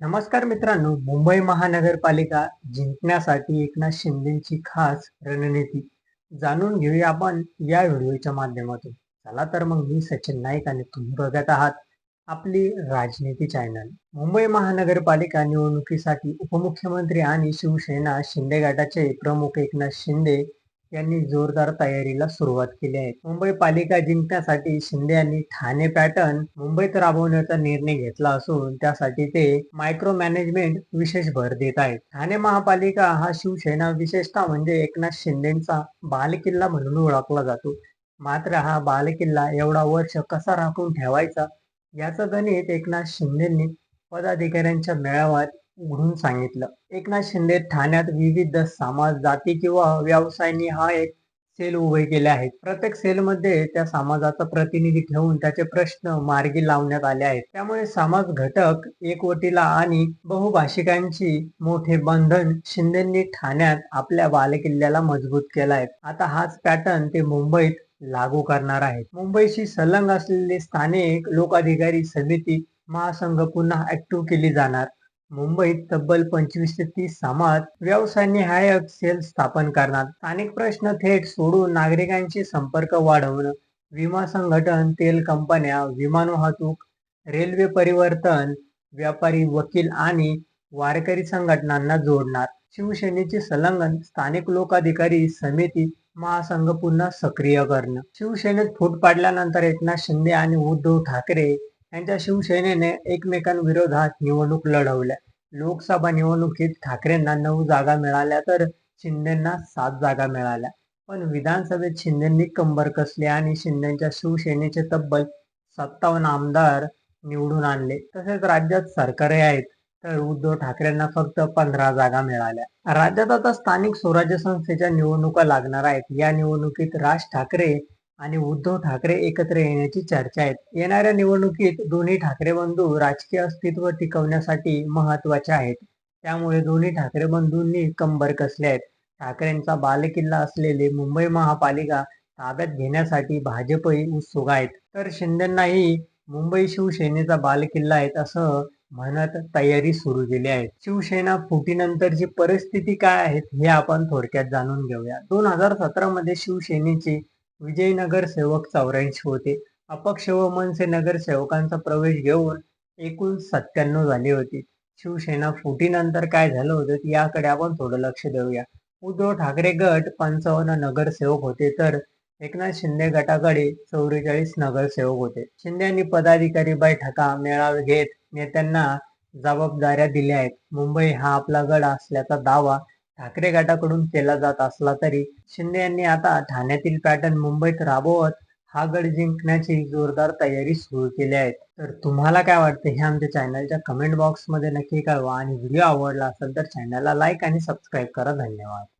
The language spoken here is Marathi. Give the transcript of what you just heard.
नमस्कार मित्रांनो मुंबई महानगरपालिका जिंकण्यासाठी एकनाथ शिंदेची खास रणनीती जाणून घेऊया आपण या व्हिडिओच्या माध्यमातून. चला तर मग मी सचिन नाईक आणि तुम्ही बघत आहात आपली राजनीती चॅनल. मुंबई महानगरपालिका निवडणुकीसाठी उपमुख्यमंत्री आणि शिवसेना शिंदे गटाचे प्रमुख एकनाथ शिंदे यांनी जोरदार तयारीला सुरुवात केली आहे. मुंबई पालिका जिंकण्यासाठी शिंदे यांनी ठाणे पॅटर्न मुंबईत राबवण्याचा निर्णय घेतला असून त्यासाठी ते मायक्रो मॅनेजमेंट विशेष भर देत आहेत. ठाणे महापालिका हा शिवसेना विशेषतः म्हणजे एकनाथ शिंदेचा बालकिल्ला म्हणून ओळखला जातो. मात्र हा बालकिल्ला एवढा वर्ष कसा राखून ठेवायचा याचं गणित एकनाथ शिंदेंनी पदाधिकाऱ्यांच्या मेळाव्यात उघडून सांगितलं. एकनाथ शिंदे ठाण्यात विविध समाज जाती किंवा व्यवसायांनी हा एक सेल उभे केले आहेत. प्रत्येक सेलमध्ये त्या समाजाचा प्रतिनिधी ठेवून त्याचे प्रश्न मार्गी लावण्यात आले आहेत. त्यामुळे समाज घटक एकवटीला आणि बहुभाषिकांची मोठे बंधन शिंदेंनी ठाण्यात आपल्या बालेकिल्ल्याला मजबूत केला आहे. आता हाच पॅटर्न ते मुंबईत लागू करणार आहेत. मुंबईशी संलग्न असलेली स्थानिक लोकाधिकारी समिती महासंघ पुन्हा ऍक्टिव्ह केली जाणार. मुंबईत तब्बल पंचवीस ते तीस समाज व्यवसायांनी निहायक सेल स्थापन करणार स्थानिक प्रश्न थेट सोडून नागरिकांशी संपर्क वाढवणं विमा संघटन तेल कंपन्या विमान वाहतूक रेल्वे परिवर्तन व्यापारी वकील आणि वारकरी संघटनांना जोडणार. शिवसेनेची संलग्न स्थानिक लोकाधिकारी समिती महासंघ पुन्हा सक्रिय करणं. शिवसेनेत फूट पाडल्यानंतर एकनाथ शिंदे आणि उद्धव ठाकरे यांच्या शिवसेनेने एकमेकांविरोधात निवडणूक लढवल्या. लोकसभा निवडणुकीत ठाकरेंना नऊ जागा मिळाल्या तर शिंदेना सात जागा मिळाल्या. पण विधानसभेत शिंदेंनी कंबर कसले आणि शिंदेच्या शिवसेनेचे तब्बल सत्तावन्न आमदार निवडून आणले. तसेच राज्यात सरकारे आहेत तर उद्धव ठाकरेंना फक्त पंधरा जागा मिळाल्या. राज्यात आता स्थानिक स्वराज्य संस्थेच्या निवडणुका लागणार आहेत. या निवडणुकीत राज ठाकरे आणि उद्धव ठाकरे एकत्र येण्याची चर्चा आहेत. येणाऱ्या निवडणुकीत दोन्ही ठाकरे बंधू राजकीय अस्तित्व टिकवण्यासाठी महत्त्वाचे आहेत. त्यामुळे दोन्ही ठाकरे बंधूंनी कंबर कसले आहेत. ठाकरेंचा बालेकिल्ला असलेले मुंबई महापालिका ताब्यात घेण्यासाठी भाजपही उत्सुक आहेत. तर शिंदेनाही मुंबई शिवसेनेचा बालेकिल्ला आहेत असं म्हणत तयारी सुरू केली आहे. शिवसेना फुटीनंतरची परिस्थिती काय आहे हे आपण थोडक्यात जाणून घेऊया. दोन हजार सतरा मध्ये शिवसेनेची विजयनगर सेवक चौऱ्याऐंशी होते. अपक्ष व मनसे नगरसेवकांचा प्रवेश घेऊन एकूण सत्त्याण्णव झाली होती. शिवसेना फुटीनंतर काय झालं होतं याकडे आपण थोडं लक्ष देऊया. उद्धव ठाकरे गट पंचावन्न नगरसेवक होते तर एकनाथ शिंदे गटाकडे चौवेचाळीस नगरसेवक होते. शिंदे पदाधिकारी बैठका मेळावे घेत नेत्यांना जबाबदाऱ्या दिल्या आहेत. मुंबई हा आपला गड असल्याचा दावा ठाकरे गटाकडून केला जात असला तरी शिंदे यांनी आता ठाण्यातील पॅटर्न मुंबईत राबवत हा गड जिंकण्याची जोरदार तयारी सुरू केली आहे. तर तुम्हाला काय वाटतं हे आमच्या चॅनलच्या कमेंट बॉक्समध्ये नक्की कळवा आणि व्हिडिओ आवडला असेल तर चॅनलला लाईक आणि सबस्क्राईब करा. धन्यवाद.